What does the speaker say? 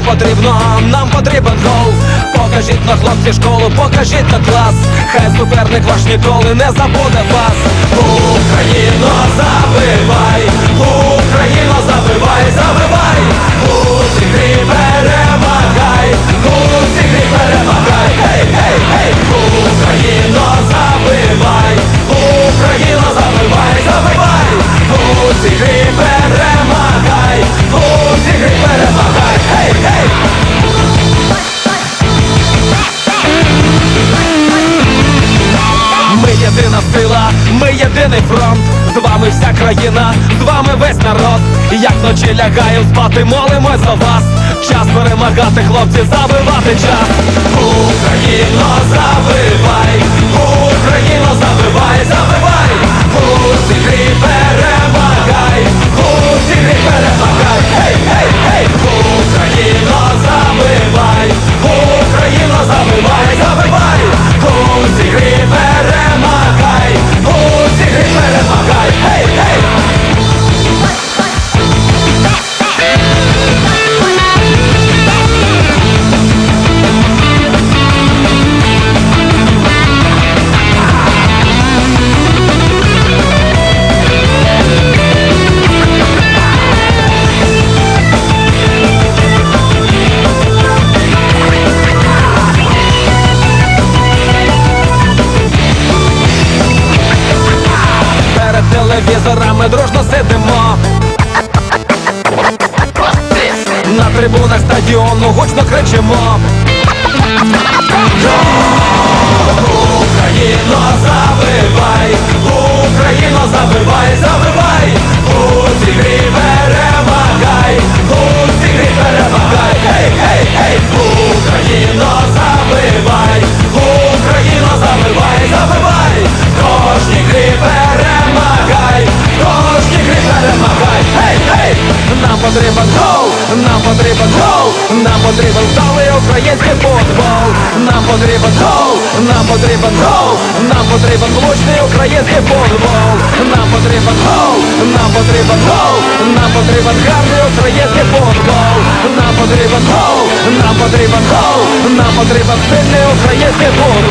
потрібно, нам потрібен гол. Покажіть на хлопці школу, покажіть на клас. Хай суперник ваш ніколи не забуде вас. Сила, ми єдиний фронт. З вами вся країна, з вами весь народ. Як ночі лягаємо спати, молимось за вас. Час перемагати, хлопці, забивати час. Україно, трибунах стадіону гучно Україно, забивай, Україно, забивай, забивай, у цій грі перемагай, у цій грі перемагай, гей, гей, гей, Україно, забивай, Україно, забивай, забивай, кожній грі перемагай, кожній грі перемагай, гей, гей, нам потрібен гол, нам потрібен гол, нам потрібен сталий український футбол, нам потрібен гол, нам потрібен гол, нам потрібен влучний український футбол, нам потрібен гол, нам потрібен гол, нам потрібен гарний український футбол, нам потрібен гол, нам потрібен гол, нам потрібен сильний український футбол.